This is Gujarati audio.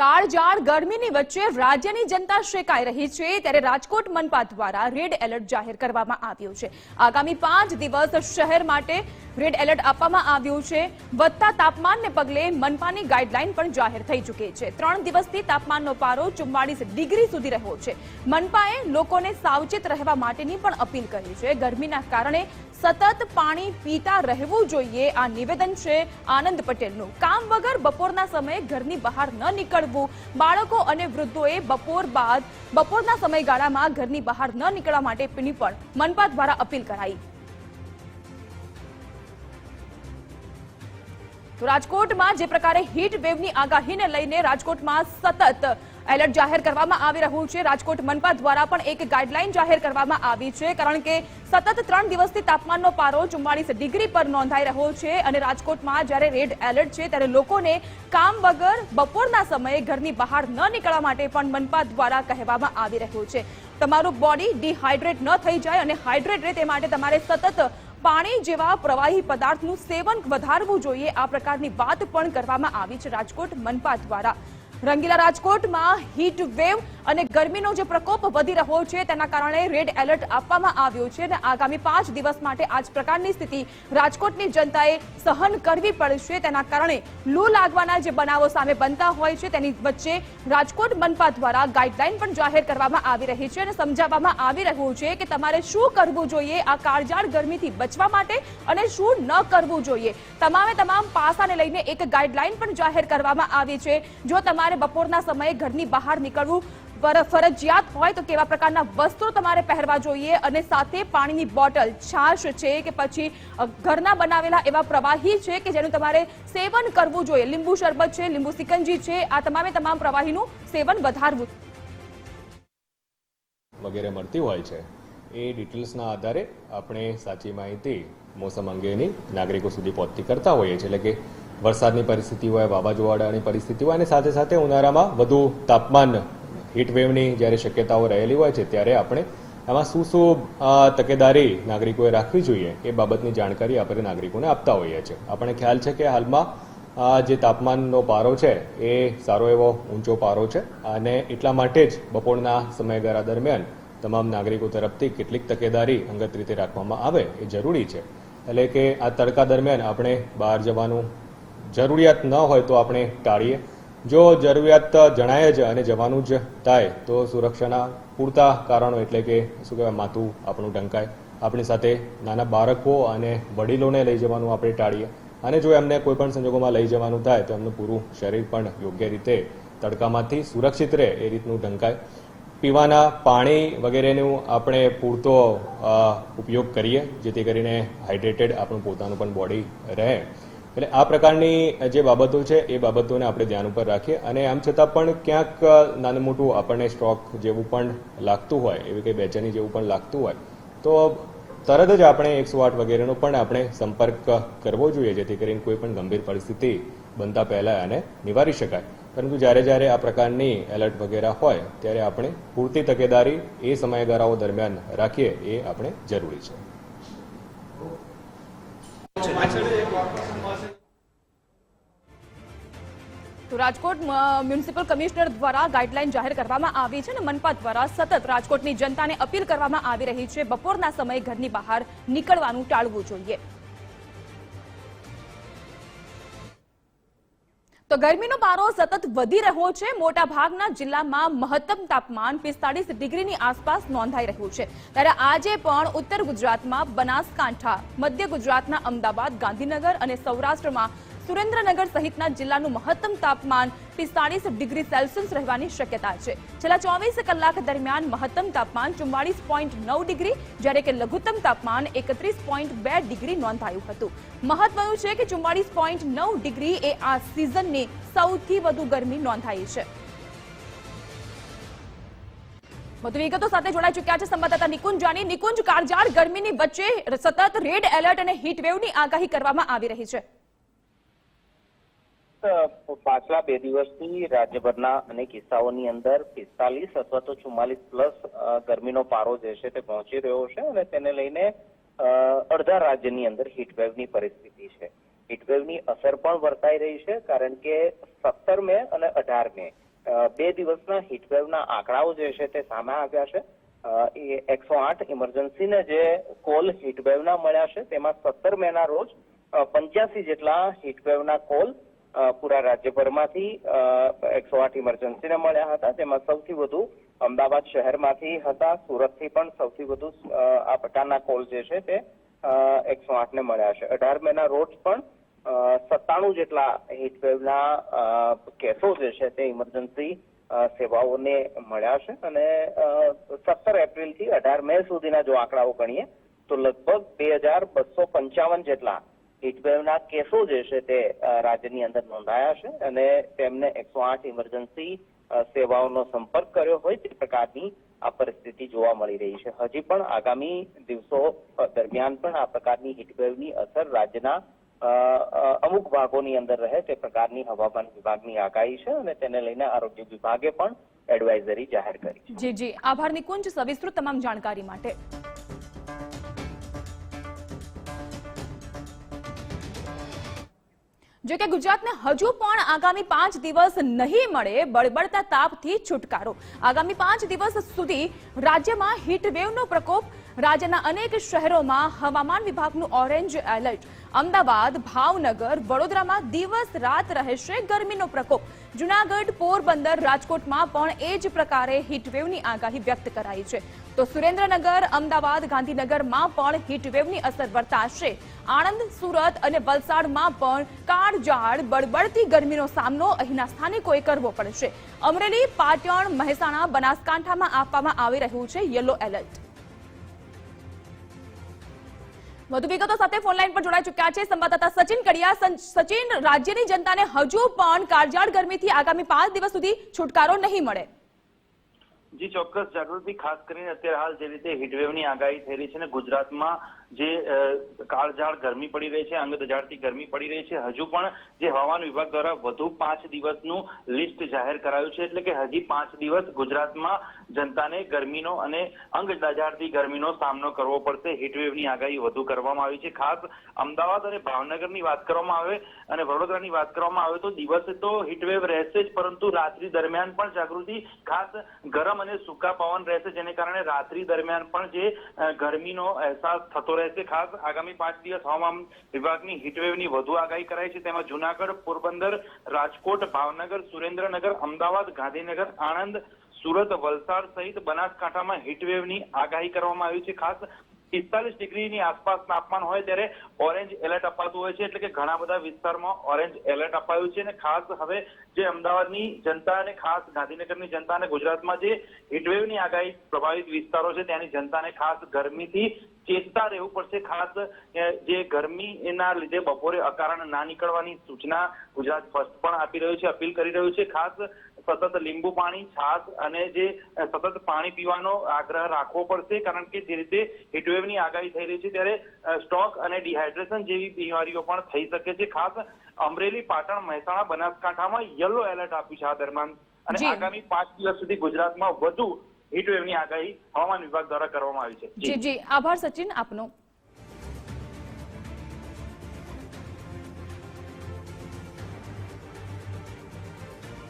કાળજાળ ગરમીની વચ્ચે રાજ્યની જનતા શેકાઈ રહી છે ત્યારે રાજકોટ મનપા દ્વારા રેડ એલર્ટ જાહેર કરવામાં આવ્યું છે. આગામી પાંચ દિવસ શહેર માટે રેડ એલર્ટ આપવામાં આવ્યું છે. વધતા તાપમાનને પગલે મનપાની ગાઈડલાઈન પણ જાહેર થઈ ચૂકી છે. ત્રણ દિવસથી તાપમાનનો પારો ચુમ્માળીસ ડિગ્રી સુધી રહ્યો છે. મનપાએ લોકોને સાવચેત રહેવા માટેની પણ અપીલ કરી છે. ગરમીના કારણે સતત પાણી પીતા રહેવું જોઈએ. આ નિવેદન છે આનંદ પટેલનું. કામ વગર બપોરના સમયે ઘરની બહાર ન નીકળવું બાળકો અને વૃદ્ધોએ બપોર બાદ, બપોરના સમયગાળામાં ઘરની બહાર ન નીકળવા માટેની પણ મનપા દ્વારા અપીલ કરાઈ. રાજકોટમાં જે પ્રકારે હીટ વેવની આગાહીને લઈને રાજકોટમાં સતત એલર્ટ જાહેર કરવામાં આવી રહ્યું છે. રાજકોટ મનપા દ્વારા પણ એક ગાઈડલાઈન જાહેર કરવામાં આવી છે, કારણ કે સતત ત્રણ દિવસથી તાપમાનનો પારો ચુમ્માળીસ ડિગ્રી પર નોંધાઈ રહ્યો છે અને રાજકોટમાં જ્યારે રેડ એલર્ટ છે ત્યારે લોકોને કામ વગર બપોરના સમયે ઘરની બહાર ન નીકળવા માટે પણ મનપા દ્વારા કહેવામાં આવી રહ્યું છે. તમારું બોડી ડિહાઇડ્રેટ ન થઈ જાય અને હાઇડ્રેટ રહે તે માટે તમારે સતત પાણી જેવા પ્રવાહી પદાર્થનું સેવન વધારવું જોઈએ. આ પ્રકારની વાત પણ કરવામાં આવી છે રાજકોટ મનપા દ્વારા. રંગીલા રાજકોટમાં હીટ વેવ અને ગરમીનો જે પ્રકોપ વધી રહ્યો છે, તેના કારણે રેડ એલર્ટ આપવામાં આવ્યો છે અને આગામી પાંચ દિવસ માટે આ જ પ્રકારની સ્થિતિ રાજકોટની જનતાએ સહન કરવી પડશે. તેના કારણે લૂ લાગવાના જે બનાવો સામે બનતા હોય છે, તેની વચ્ચે રાજકોટ મનપા દ્વારા ગાઈડલાઈન પણ જાહેર કરવામાં આવી રહી છે અને સમજાવવામાં આવી રહ્યું છે કે તમારે શું કરવું જોઈએ આ કાળજાળ ગરમીથી બચવા માટે અને શું ન કરવું જોઈએ. તમામે તમામ પાસાને લઈને એક ગાઈડલાઈન પણ જાહેર કરવામાં આવી છે. જો તમારે બપોરના સમયે ઘરની બહાર નીકળવું ફરજિયાત હોય તો કેવા પ્રકારના વસ્ત્રો તમારે પહેરવા જોઈએ અને સાથે પાણીની બોટલ, છાશ છે કે પછી ઘરના બનાવેલા એવા પ્રવાહી છે કે જેનું તમારે સેવન કરવું જોઈએ. લીંબુ શરબત છે, લીંબુ સિકંજી છે, આ તમામે તમામ પ્રવાહીનું સેવન વધારવું. વગેરે મળતી હોય છે. એ ડિટેલ્સના આધારે આપણે સાચી માહિતી મોસમ અંગેની નાગરિકો સુધી પહોંચતી કરતા હોઈએ છીએ. એટલે કે વરસાદની પરિસ્થિતિ હોય, વાવાઝોડાની પરિસ્થિતિ હોય અને સાથે સાથે ઉનાળામાં વધુ તાપમાન હીટવેવની જ્યારે શક્યતાઓ રહેલી હોય છે, ત્યારે આપણે એમાં શું શું તકેદારી નાગરિકોએ રાખવી જોઈએ એ બાબતની જાણકારી આપણે નાગરિકોને આપતા હોઈએ છીએ. આપણે ખ્યાલ છે કે હાલમાં જે તાપમાનનો પારો છે એ સારો એવો ઊંચો પારો છે અને એટલા માટે જ બપોરના સમયગાળા દરમિયાન તમામ નાગરિકો તરફથી કેટલીક તકેદારી અંગત રીતે રાખવામાં આવે એ જરૂરી છે. એટલે કે આ તડકા દરમિયાન આપણે બહાર જવાનું જરૂરિયાત ન હોય તો આપણે ટાળીએ. જો જરૂરિયાત જણાય જ અને જવાનું જ થાય, તો સુરક્ષાના પૂરતા કારણો એટલે કે શું કહેવાય, માથું આપણું ઢંકાય. આપણી સાથે નાના બાળકો અને વડીલોને લઈ જવાનું આપણે ટાળીએ. અને જો એમને કોઈપણ સંજોગોમાં લઈ જવાનું થાય, તો એમનું પૂરું શરીર પણ યોગ્ય રીતે તડકામાંથી સુરક્ષિત રહે, એ રીતનું ઢંકાય. પીવાના પાણી વગેરેનું આપણે પૂરતો ઉપયોગ કરીએ, જેથી કરીને હાઇડ્રેટેડ આપણું પોતાનું પણ બોડી રહે. એટલે આ પ્રકારની જે બાબતો છે, એ બાબતોને આપણે ધ્યાન ઉપર રાખીએ. અને આમ છતાં પણ ક્યાંક નાનું મોટું આપણને સ્ટ્રોક જેવું પણ લાગતું હોય, એવી કંઈ બેચેની જેવું પણ લાગતું હોય, તો તરત જ આપણે એકસો આઠ વગેરેનો પણ આપણે સંપર્ક કરવો જોઈએ, જેથી કરીને કોઈ પણ ગંભીર પરિસ્થિતિ બનતા પહેલાં આને નિવારી શકાય. પરંતુ જ્યારે જ્યારે આ પ્રકારની એલર્ટ વગેરે હોય, ત્યારે આપણે પૂરતી તકેદારી એ સમયગાળાઓ દરમિયાન રાખીએ, એ આપણે જરૂરી છે. તો રાજકોટ મ્યુનિસિપલ કમિશનર દ્વારા ગાઈડલાઈન જાહેર કરવામાં આવી છે અને મનપા દ્વારા સતત રાજકોટની જનતાને અપીલ કરવામાં આવી રહી છે. બપોરના સમયે ઘરની બહાર નીકળવાનું ટાળવું જોઈએ. તો ગરમીનો પારો સતત વધી રહ્યો છે. મોટા ભાગના જિલ્લામાં મહત્તમ તાપમાન પિસ્તાળીસ ડિગ્રીની આસપાસ નોંધાઈ રહ્યું છે. ત્યારે આજે પણ ઉત્તર ગુજરાતમાં બનાસકાંઠા, મધ્ય ગુજરાતના અમદાવાદ, ગાંધીનગર અને સૌરાષ્ટ્રમાં સુરેન્દ્રનગર સહિતના જિલ્લાનું મહત્તમ તાપમાન પિસ્તાળીસ ડિગ્રી સેલ્સિયસ રહેવાની શક્યતા છે. છેલ્લા ચોવીસ કલાક દરમિયાન મહત્તમ તાપમાન ચુમ્માળીસ પોઈન્ટ નવ ડિગ્રી, જ્યારે કે લઘુત્તમ તાપમાન એકત્રીસ પોઈન્ટ બે ડિગ્રી નોંધાયું હતું. મહત્વનું છે કે ચુમ્માળીસ પોઈન્ટ નવ ડિગ્રી એ આ સિઝનની સૌથી વધુ ગરમી નોંધાઈ છે. વધુ વિગતો સાથે જોડાઈ ચુક્યા છે સંવાદદાતા નિકુંજ જાની. નિકુંજ કાળજાળ ગરમીની વચ્ચે સતત રેડ એલર્ટ અને હીટ વેવની આગાહી કરવામાં આવી રહી છે. પાછલા બે દિવસથી રાજ્યભરના અનેક હિસ્સાઓની અંદર પિસ્તાલીસ અથવા તો ચુમ્માલીસ પ્લસ ગરમીનો પારો જે છે તે પહોંચી રહ્યો છે અને તેને લઈને અડધા રાજ્યની અંદર હીટવેવની પરિસ્થિતિ છે. હીટવેવની અસર પણ વર્તાઈ રહી છે કારણ કે સત્તર મે અને અઢાર મે બે દિવસના હીટવેવના આંકડાઓ જે છે તે સામે આવ્યા છે. એ એકસો આઠ ઇમરજન્સીને જે કોલ હીટવેવના મળ્યા છે તેમાં સત્તર મેના રોજ પંચ્યાસી જેટલા હીટવેવના કોલ પૂરા રાજ્યભરમાંથી એકસો આઠ ઇમરજન્સીને મળ્યા હતા. તેમાં સૌથી વધુ અમદાવાદ શહેરમાંથી હતા. સુરતથી પણ સૌથી વધુ આ પ્રકારના કોલ જે છે તે એકસો આઠ ને મળ્યા છે. અઢાર મેના રોજ પણ સત્તાણું જેટલા હીટવેવના કેસો જે છે તે ઇમરજન્સી સેવાઓને મળ્યા છે. અને સત્તર એપ્રિલથી અઢાર મે સુધીના જો આંકડાઓ ગણીએ, તો લગભગ બે હજાર બસો પંચાવન જેટલા હીટવેવના કેસો જે છે તે રાજ્યની અંદર નોંધાયા છે અને તેમને એકસો આઠ ઇમરજન્સી સેવાઓનો સંપર્ક કર્યો હોય તે પ્રકારની આ પરિસ્થિતિ જોવા મળી રહી છે. હજી પણ આગામી દિવસો દરમિયાન પણ આ પ્રકારની હીટવેવની અસર રાજ્યના અમુક ભાગોની અંદર રહે તે પ્રકારની હવામાન વિભાગની આગાહી છે અને તેને લઈને આરોગ્ય વિભાગે પણ એડવાઇઝરી જાહેર કરી છે. જી જી. આભાર નિકુંજ સવિસ્તૃત તમામ જાણકારી માટે. જો કે ગુજરાતને હજુ પણ આગામી પાંચ દિવસ નહીં મળે બળબડતા તાપથી છુટકારો. આગામી પાંચ દિવસ સુધી રાજ્યમાં હીટવેવનો પ્રકોપ, રાજ્યના અનેક શહેરોમાં હવામાન વિભાગનું ઓરેન્જ એલર્ટ અમદાવાદ, ભાવનગર, વડોદરામાં દિવસ રાત રહેશે ગરમીનો પ્રકોપ. જુનાગઢ પોરબંદર રાજકોટમાં પણ એ જ પ્રકારે હીટવેવની આગાહી વ્યક્ત કરાઈ છે. તો સુરેન્દ્રનગર, અમદાવાદ, ગાંધીનગરમાં પણ હીટવેવની અસર વર્તાશે. આણંદ, સુરત અને વલસાડમાં પણ કાળઝાળ બળબડતી ગરમીનો સામનો અહીંના સ્થાનિકોએ કરવો પડશે. અમરેલી, પાટણ, મહેસાણા, બનાસકાંઠામાં આપવામાં આવી રહ્યું છે યલો એલર્ટ. વધુ વિગતો સાથે ફોન લાઈન પર જોડાઈ ચુક્યા છે સંવાદદાતા સચિન કડિયા. સચિન, રાજ્યની જનતાને હજુ પણ કાળજાળ ગરમીથી આગામી પાંચ દિવસ સુધી છુટકારો નહીં મળે. જી, ચોક્કસ. જાગૃતિ ખાસ કરીને અત્યારે હાલ જે રીતે હીટવેવની આગાહી થઈ રહી છે ને ગુજરાતમાં જે કાળઝાળ ગરમી પડી રહી છે અંગ દજાડતી ગરમી પડી રહી છે, હજુ પણ જે હવામાન વિભાગ દ્વારા વધુ પાંચ દિવસનું લિસ્ટ જાહેર કરાયું છે, એટલે કે હજી પાંચ દિવસ ગુજરાતમાં જનતાને ગરમીનો અને અંગ દજાડતી ગરમીનો સામનો કરવો પડશે. હીટવેવની આગાહી વધુ કરવામાં આવી છે. ખાસ અમદાવાદ અને ભાવનગરની વાત કરવામાં આવે અને વડોદરાની વાત કરવામાં આવે તો દિવસે તો હીટવેવ રહેશે જ, પરંતુ રાત્રિ દરમિયાન પણ જાગૃતિ ખાસ ગરમ અને સૂકા પવન રહેશે, જેને કારણે રાત્રિ દરમિયાન પણ જે ગરમીનો અહેસાસ થતો રહેશે. ખાસ આગામી પાંચ દિવસ હવામાન વિભાગની હીટવેવની વધુ આગાહી કરાઈ છે. તેમાં જુનાગઢ, પોરબંદર, રાજકોટ, ભાવનગર, સુરેન્દ્રનગર, અમદાવાદ, ગાંધીનગર, આણંદ, સુરત, વલસાડ સહિત બનાસકાંઠામાં હીટવેવની આગાહી કરવામાં આવી છે. ખાસ પિસ્તાલીસ ડિગ્રીની આસપાસ તાપમાન હોય ત્યારે ઓરેન્જ એલર્ટ અપાતું હોય છે. એટલે કે ઘણા બધા વિસ્તારમાં ઓરેન્જ એલર્ટ અપાયું છે. અને ખાસ હવે જે અમદાવાદની જનતા અને ખાસ ગાંધીનગરની જનતા અને ગુજરાતમાં જે હીટવેવની આગાહી પ્રભાવિત વિસ્તારો છે, ત્યાંની જનતાને ખાસ ગરમીથી ચેતતા રહેવું પડશે. ખાસ જે જે ગરમીના લીધે બપોરે અકારણ ના નીકળવાની સૂચના ગુજરાત ફર્સ્ટ પણ આપી રહ્યું છે, અપીલ કરી રહ્યું છે. ખાસ સતત લીંબુ પાણી છાશ અને જે સતત પાણી પીવાનો આગ્રહ રાખવો પડશે. કારણ કે જે રીતે હીટવેવની આગાહી થઈ રહી છે ત્યારે સ્ટોક અને ડિહાઇડ્રેશન જેવી બીમારીઓ પણ થઈ શકે છે. ખાસ અમરેલી પાટણ મહેસાણા બનાસકાંઠામાં યલો એલર્ટ આપ્યું છે આ દરમિયાન. અને આગામી પાંચ દિવસ સુધી ગુજરાતમાં વધુ હીટવેવની આગાહી હવામાન વિભાગ દ્વારા કરવામાં આવી છે. જી. જી જી. આભાર સચિન આપનો.